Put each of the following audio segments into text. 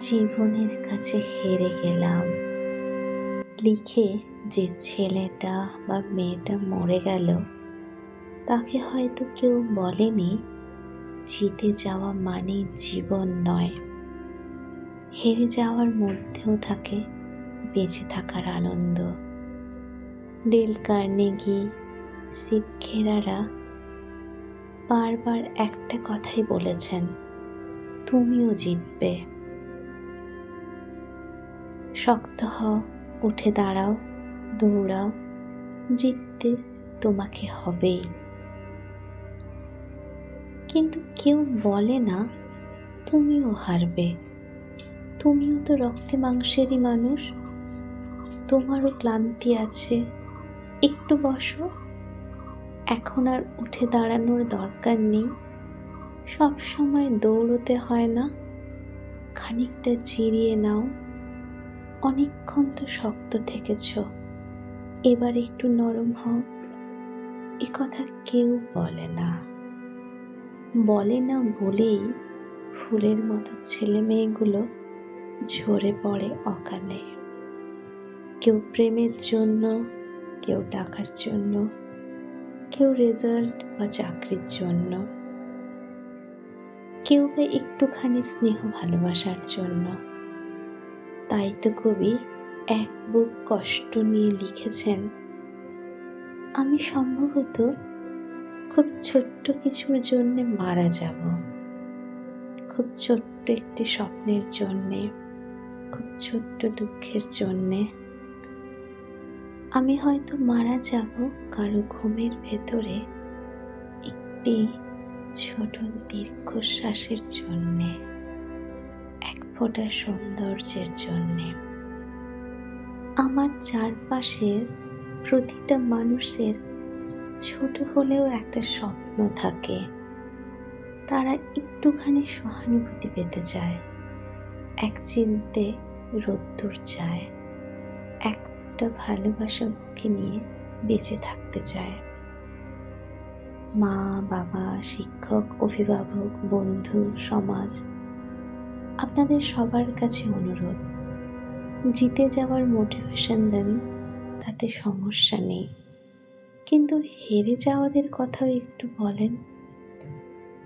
জীবনের কাছে হেরে গেলাম। লিখে যে ছেলেটা বা মেয়েটা মরে গেল, তাকে হয়তো কেউ বলেনি, জিতে যাওয়া মানে জীবন নয়। হেরে যাওয়ার মধ্যেও থাকে বেঁচে থাকার আনন্দ। ডেল কার্নেগি শিব খেরারা বারবার একটা কথাই বলেছেন, তুমিও জিতবে। শক্ত হও, উঠে দাঁড়াও, দৌড়াও, জিততে তোমাকে হবেই। কিন্তু কেউ বলে না, তুমিও হারবে। তুমিও তো রক্তে মাংসেরই মানুষ। তোমারও ক্লান্তি আছে। একটু বসো। এখন আর উঠে দাঁড়ানোর দরকার নেই। সব সময় দৌড়তে হয় না। খানিকটা জিরিয়ে নাও। অনেকক্ষণ তো শক্ত থেকেছ। এবার একটু নরম হও। এ কথা কেউ বলে না। বলে না বলেই ফুলের মতো ছেলে মেয়েগুলো ঝরে পড়ে অকালে। কেউ প্রেমের জন্য, কেউ টাকার জন্য, কেউ রেজাল্ট বা চাকরির জন্য। কেউ বা একটুখানি স্নেহ ভালোবাসার জন্য। তাই তো কবি এক বুক কষ্ট নিয়ে লিখেছেন। আমি সম্ভবত খুব ছোট্ট কিছুর জন্য মারা যাব। খুব ছোট্ট একটি স্বপ্নের জন্যে, খুব ছোট্ট দুঃখের জন্যে। আমি হয়তো মারা যাব কারও ঘুমের ভেতরে একটি ছোট দীর্ঘশ্বাসের জন্যে। ফোঁটা সৌন্দর্যের জন্যে। আমার চারপাশের প্রতিটা মানুষের ছোট হলেও একটা স্বপ্ন থাকে। তারা একটুখানি সহানুভূতি পেতে চায়। এক চিনতে রোদ্দুর চায়। একটা ভালোবাসা বুকে নিয়ে বেঁচে থাকতে চায়। মা, বাবা, শিক্ষক, অভিভাবক, বন্ধু, সমাজ আপনাদের সবার কাছে অনুরোধ, জিতে যাওয়ার মোটিভেশন দেন, তাতে সমস্যা নেই। কিন্তু হেরে যাওয়াদের কথাও একটু বলেন।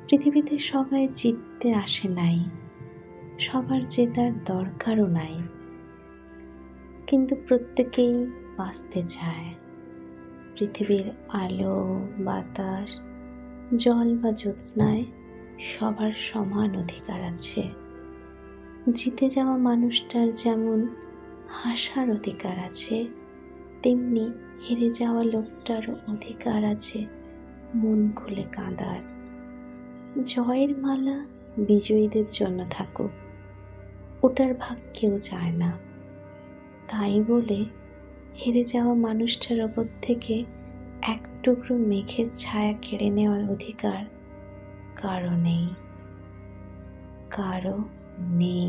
পৃথিবীতে সবাই জিততে আসে নাই, সবার জেতার দরকারও নাই। কিন্তু প্রত্যেকেই বাঁচতে চায়। পৃথিবীর আলো, বাতাস, জল বা জ্যোৎস্নায় সবার সমান অধিকার আছে। জিতে যাওয়া মানুষটার যেমন হাসার অধিকার আছে, তেমনি হেরে যাওয়া লোকটারও অধিকার আছে, মন খুলে কাঁদার। জয়ের মালা বিজয়ীদের জন্য থাকুক, ওটার ভাগ কেউ চায় না। তাই বলে হেরে যাওয়া মানুষটার ওপর থেকে এক টুকরো মেঘের ছায়া কেড়ে নেওয়ার অধিকার কারও নেই, কারও নেই